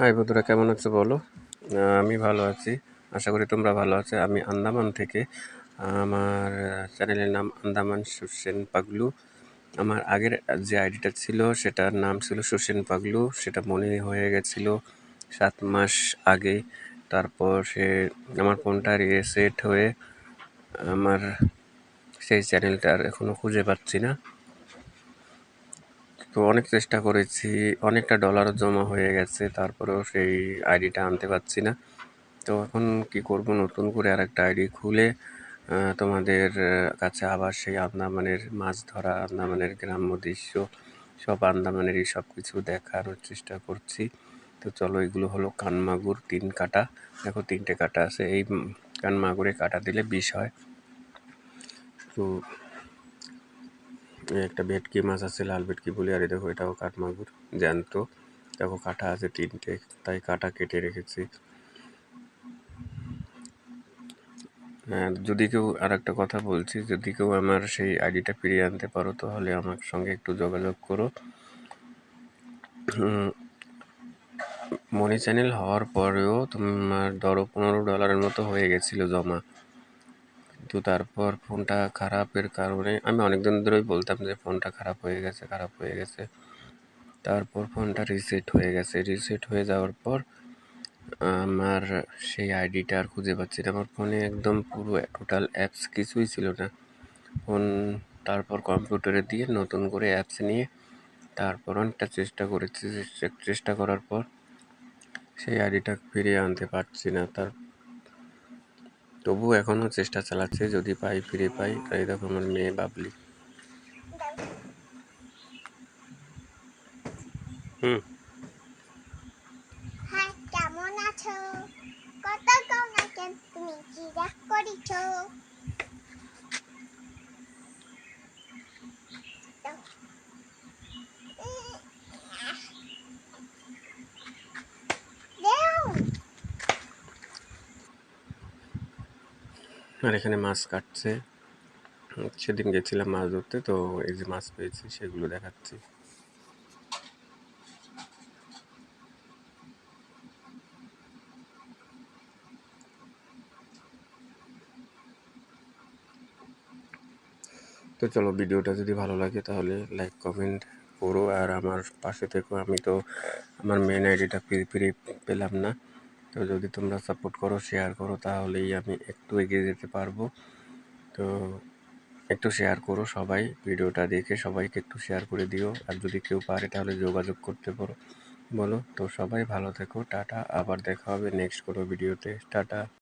High বন্ধুরা, কেমন আছো বলো? আমি ভালো আছি, আশা করি তোমরা ভালো আছো। আমি আন্দামান থেকে, আমার চ্যানেলের নাম আন্দামান সুসেন পাগলু। আমার আগের যে আইডিটা ছিল, সেটার নাম ছিল সুসেন পাগলু। সেটা মনে হয়ে গেছিল সাত মাস আগে। তারপর সে আমার ফোনটা রিসেট হয়ে আমার সেই চ্যানেলটা আর এখনও খুঁজে পাচ্ছি না। তো অনেক চেষ্টা করেছি, অনেকটা ডলারও জমা হয়ে গেছে, তারপরেও সেই আইডিটা আনতে পারছি না। তো এখন কি করব, নতুন করে আর একটা আইডি খুলে তোমাদের কাছে আবার সেই আন্দামানের মাছ ধরা, আন্দামানের গ্রাম্য দৃশ্য, সব আন্দামানেরই সব কিছু দেখানোর চেষ্টা করছি। তো চলো, এগুলো হলো কানমাগুর তিন কাটা। দেখো, তিনটে কাটা আছে, এই কানমাগুরে কাটা দিলে বিষ হয়। তো এই একটা ভেটকি মাছ আছে, লাল ভেটকি বলি, আর দেখো এটাও কাঠ মাগুর জ্যান্ত। দেখো কাটা আছে তিনটে, তাই কাটা কেটে রেখেছি। আর যদি কেউ আর একটা কথা বলছি, যদি কেউ আমার সেই আইডিটা ফিরিয়ে আনতে পারো, তাহলে আমার সঙ্গে একটু যোগাযোগ করো। মনি চ্যানেল হওয়ার পরেও তোমার ধরো পনেরো ডলারের মতো হয়ে গেছিল জমা। তো তারপর ফোনটা খারাপের কারণে, আমি অনেক দিন ধরেই বলতাম যে ফোনটা খারাপ হয়ে গেছে, খারাপ হয়ে গেছে। তারপর ফোনটা রিসেট হয়ে গেছে। রিসেট হয়ে যাওয়ার পর আমার সেই আইডিটা আর খুঁজে পাচ্ছি না। আমার ফোনে একদম পুরো টোটাল অ্যাপস কিছুই ছিল না। ফোন তারপর কম্পিউটারে দিয়ে নতুন করে অ্যাপস নিয়ে তারপর অনেকটা চেষ্টা করেছি। চেষ্টা করার পর সেই আইডিটা ফিরিয়ে আনতে পারছি না। তার তবু এখনও চেষ্টা চালাচ্ছে যদি পাই ফিরে পাই। তাই দেখো আমার মেয়ে বাবলি। হুম হাই কেমন আছো কত কেমন আছেন তুমি কি দেখ করিছ আর এখানে মাছ কাটছে। সেদিন গেছিলাম মাছ ধরতে, তো এই যে মাছ পেয়েছি, সেগুলো দেখাচ্ছি। তো চলো, ভিডিওটা যদি ভালো লাগে, তাহলে লাইক, কমেন্ট করো। আর আমার পাশে থেকো, আমি তো আমার মেন আইডিটা ফিরে ফিরে পেলাম না। তো যদি তোমরা সাপোর্ট করো শেয়ার করো, তাহলেই আমি একটু এগিয়ে যেতে পারব। তো একটু শেয়ার করো সবাই, ভিডিওটা দেখে সবাইকে একটু শেয়ার করে দিও। আর যদি কেউ পারে তাহলে যোগাযোগ করতে পারো। বলো, তো সবাই ভালো থেকো, টাটা, আবার দেখা হবে নেক্সট কোনো ভিডিওতে টাটা।